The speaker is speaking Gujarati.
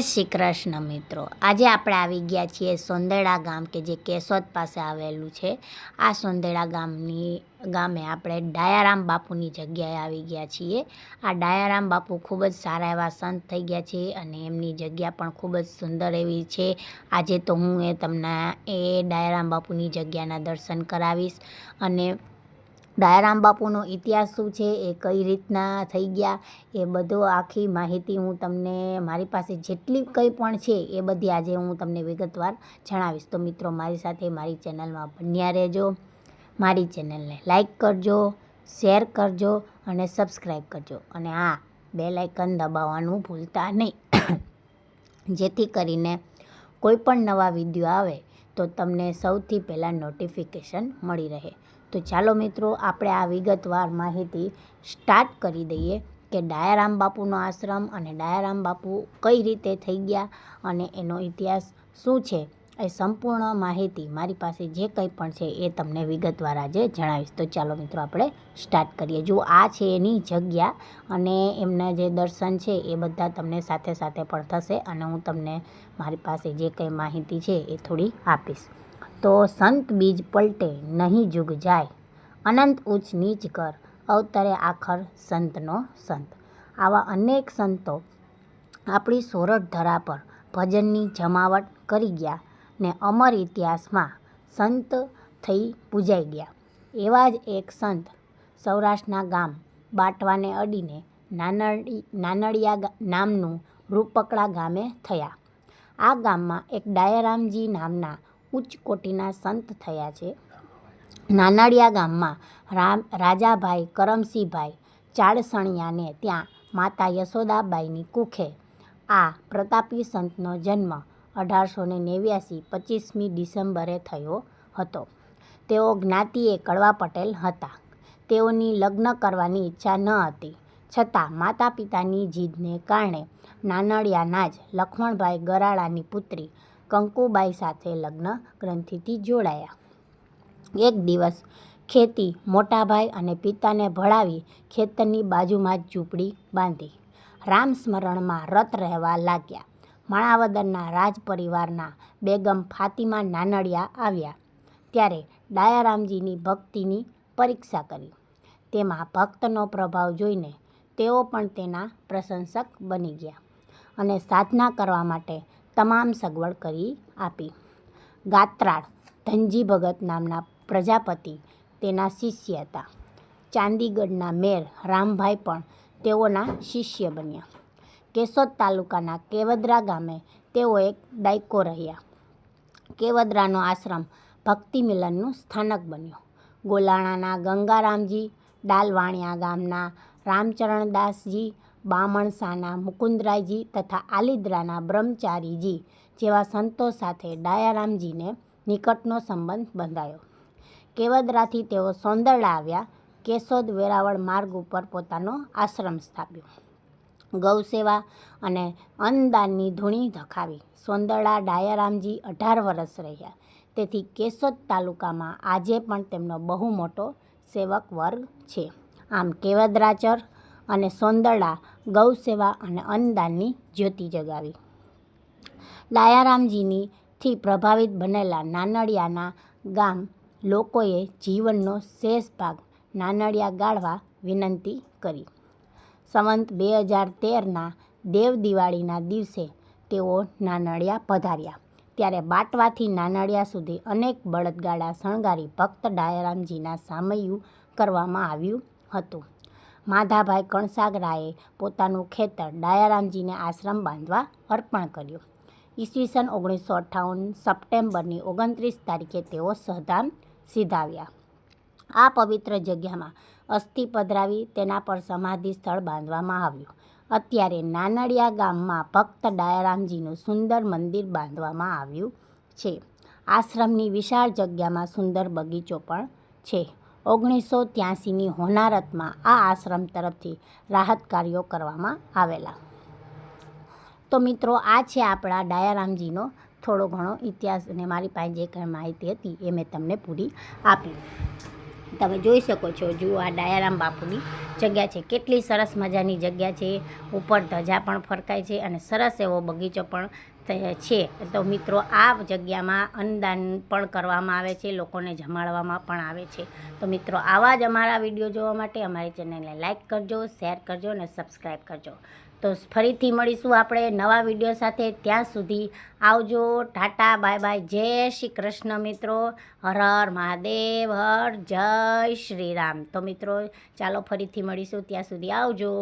શ્રી કૃષ્ણ મિત્રો. આજે આપણે આવી ગયા છીએ સોંદેડા ગામ કે જે કેશોદ પાસે આવેલું છે. આ સોંદેડા ગામની ગામે આપણે ડાયારામ બાપુની જગ્યાએ આવી ગયા છીએ. આ ડાયારામ બાપુ ખૂબ જ સારા એવા સંત થઈ ગયા છે અને એમની જગ્યા પણ ખૂબ જ સુંદર એવી છે. આજે તો હું એ તમને એ ડાયારામ બાપુની જગ્યાના દર્શન કરાવીશ અને ડાયારામ બાપુનો ઇતિહાસ શું છે, એ કઈ રીતના થઈ ગયા, એ બધો આખી માહિતી હું તમને, મારી પાસે જેટલી કંઈ પણ છે, એ બધી આજે હું તમને વિગતવાર જણાવીશ. તો મિત્રો, મારી સાથે મારી ચેનલમાં બન્યા રહેજો, મારી ચેનલને લાઇક કરજો, શેર કરજો અને સબસ્ક્રાઈબ કરજો. અને હા બે લાઇકન દબાવવાનું ભૂલતા નહીં. જેથી કરીને કોઈ પણ નવા વીડિયો આવે તો તમને સૌથી પહેલાં નોટિફિકેશન મળી રહે. તો ચાલો મિત્રો, આપણે આ વિગતવાર માહિતી સ્ટાર્ટ કરી દઈએ કે ડાયારામ બાપુનો આશ્રમ અને ડાયારામ બાપુ કઈ રીતે થઈ ગયા અને એનો ઇતિહાસ શું છે. એ સંપૂર્ણ માહિતી મારી પાસે જે કંઈ પણ છે એ તમને વિગતવાર આજે જણાવીશ. તો ચાલો મિત્રો, આપણે સ્ટાર્ટ કરીએ. જો આ છે એની જગ્યા અને એમના જે દર્શન છે એ બધા તમને સાથે સાથે પણ થશે અને હું તમને મારી પાસે જે કંઈ માહિતી છે એ થોડી આપીશ. તો સંત બીજ પલટે, નહીં જુગ જાય, અનંત ઉચ્ચ નીચ કર, અવતરે આખર સંતનો સંત. આવા અનેક સંતો આપણી સોરઠ ધરા પર ભજનની જમાવટ કરી ગયા. ને અમર ઇતિહાસમાં સંત થઈ પૂજાઈ ગયા. એવા જ એક સંત સૌરાષ્ટ્રના ગામ બાટવાને અડીને નાનડી, નાનડિયા નામનું રૂપકડા ગામે થયા. આ ગામમાં એક ડાયારામજી નામના ઉચ્ચ કોટીના સંત થયા છે. નાનડિયા ગામમાં રામ રાજાભાઈ કરમસિંહભાઈ ચાડસણિયાને ત્યાં માતા યશોદાબાઈની કુખે આ પ્રતાપી સંતનો જન્મ અઢારસો ને નેવ્યાસી પચીસમી ડિસેમ્બરે થયો હતો. તેઓ જ્ઞાતિએ કડવા પટેલ હતા. તેઓની લગ્ન કરવાની ઈચ્છા ન હતી. છતાં માતા પિતાની જીદને કારણે નાનડિયાના જ લક્ષ્મણભાઈ ગરાળાની પુત્રી કંકુબાઈ સાથે લગ્ન ગ્રંથિથી જોડાયા. એક દિવસ ખેતી મોટાભાઈ અને પિતાને ભળાવી ખેતરની બાજુમાં જ ઝૂંપડી બાંધી. રામ સ્મરણમાં રત રહેવા લાગ્યા. માણાવદરના રાજ પરિવારના બેગમ ફાતિમા નાનડિયા આવ્યા. ત્યારે ડાયારામજીની ભક્તિની પરીક્ષા કરી. તેમાં ભક્તનો પ્રભાવ જોઈને તેઓ પણ તેના પ્રશંસક બની ગયા અને સાધના કરવા માટે તમામ સગવડ કરી આપી. ગાત્રાળ ધનજી ભગત નામના પ્રજાપતિ તેના શિષ્ય હતા. ચાંદીગઢના મેર રામભાઈ પણ તેઓના શિષ્ય બન્યા. કેશોદ તાલુકાના કેવદરા ગામે તેઓ એક દાયકો રહ્યા. કેવદરાનો આશ્રમ ભક્તિ મિલનનું સ્થાનક બન્યો. ગોલાણાના ગંગારામજી, ડાલવાણિયા ગામના રામચરણદાસજી, બામણસાના મુકુંદરાયજી તથા આલિદ્રાના બ્રહ્મચારીજી જેવા સંતો સાથે ડાયારામજીને નિકટનો સંબંધ બંધાયો. કેવદરાથી તેઓ સોંદરડા આવ્યા. કેશોદ વેરાવળ માર્ગ ઉપર પોતાનો આશ્રમ સ્થાપ્યો. ગૌસેવા અને અન્નદાનની ધૂણી ધખાવી સોંદરડા ડાયારામજી અઢાર વર્ષ રહ્યા. તેથી કેશોદ તાલુકામાં આજે પણ તેમનો બહુ મોટો સેવક વર્ગ છે. આમ કેવદરાચર અને સોંદરડા ગૌસેવા અને અન્નદાનની જ્યોતિ જગાવી. ડાયારામજીની થી પ્રભાવિત બનેલા નાનડિયાના ગામ લોકોએ જીવનનો શેષ ભાગ નાનડિયા ગાળવા વિનંતી કરી. સંવંત બે હજાર તેરના દેવ દિવાળીના દિવસે તેઓ નાનડિયા પધાર્યા. ત્યારે બાટવાથી નાનડિયા સુધી અનેક બળદગાડા શણગારી ભક્ત ડાયારામજીના સામયું કરવામાં આવ્યું હતું. માધાભાઈ કણસાગરાએ પોતાનું ખેતર ડાયારામજીને આશ્રમ બાંધવા અર્પણ કર્યું. ઈસવીસન ઓગણીસો અઠ્ઠાવન સપ્ટેમ્બરની ઓગણત્રીસ તારીખે તેઓ સહધામ સીધાવ્યા. આ પવિત્ર જગ્યામાં અસ્થિ પધરાવી તેના પર સમાધિ સ્થળ બાંધવામાં આવ્યું. અત્યારે નાનડિયા ગામમાં ભક્ત ડાયારામજીનું સુંદર મંદિર બાંધવામાં આવ્યું છે. આશ્રમની વિશાળ જગ્યામાં સુંદર બગીચો પણ છે. ઓગણીસો ત્યાસીની હોનારતમાં આ આશ્રમ તરફથી રાહત કાર્યો કરવામાં આવેલા. તો મિત્રો, આ છે આપણા ડાયારામજીનો થોડો ઘણો ઇતિહાસ અને મારી પાસે જે કંઈ માહિતી હતી એ મેં તમને પૂરી આપી. તમે જોઈ શકો છો, જુઓ આ ડાયારામ બાપુની જગ્યા છે. કેટલી સરસ મજાની જગ્યા છે. ઉપર ધજા પણ ફરકાય છે અને સરસ એવો બગીચો પણ છે. તો મિત્રો, આ જગ્યામાં અન્નદાન પણ કરવામાં આવે છે, લોકોને જમાડવામાં પણ આવે છે. તો મિત્રો, આવા જ અમારા વીડિયો જોવા માટે અમારી ચેનલને લાઇક કરજો, શેર કરજો અને સબસ્ક્રાઈબ કરજો. તો ફરીથી મળીશું આપણે નવા વીડિયો સાથે. ત્યાં સુધી આવજો. Tata, bye bye. જય શ્રી કૃષ્ણ મિત્રો. હર હર મહાદેવ. હર જય શ્રી રામ. તો મિત્રો, ચાલો ફરીથી મળીશું. ત્યાં સુધી આવજો.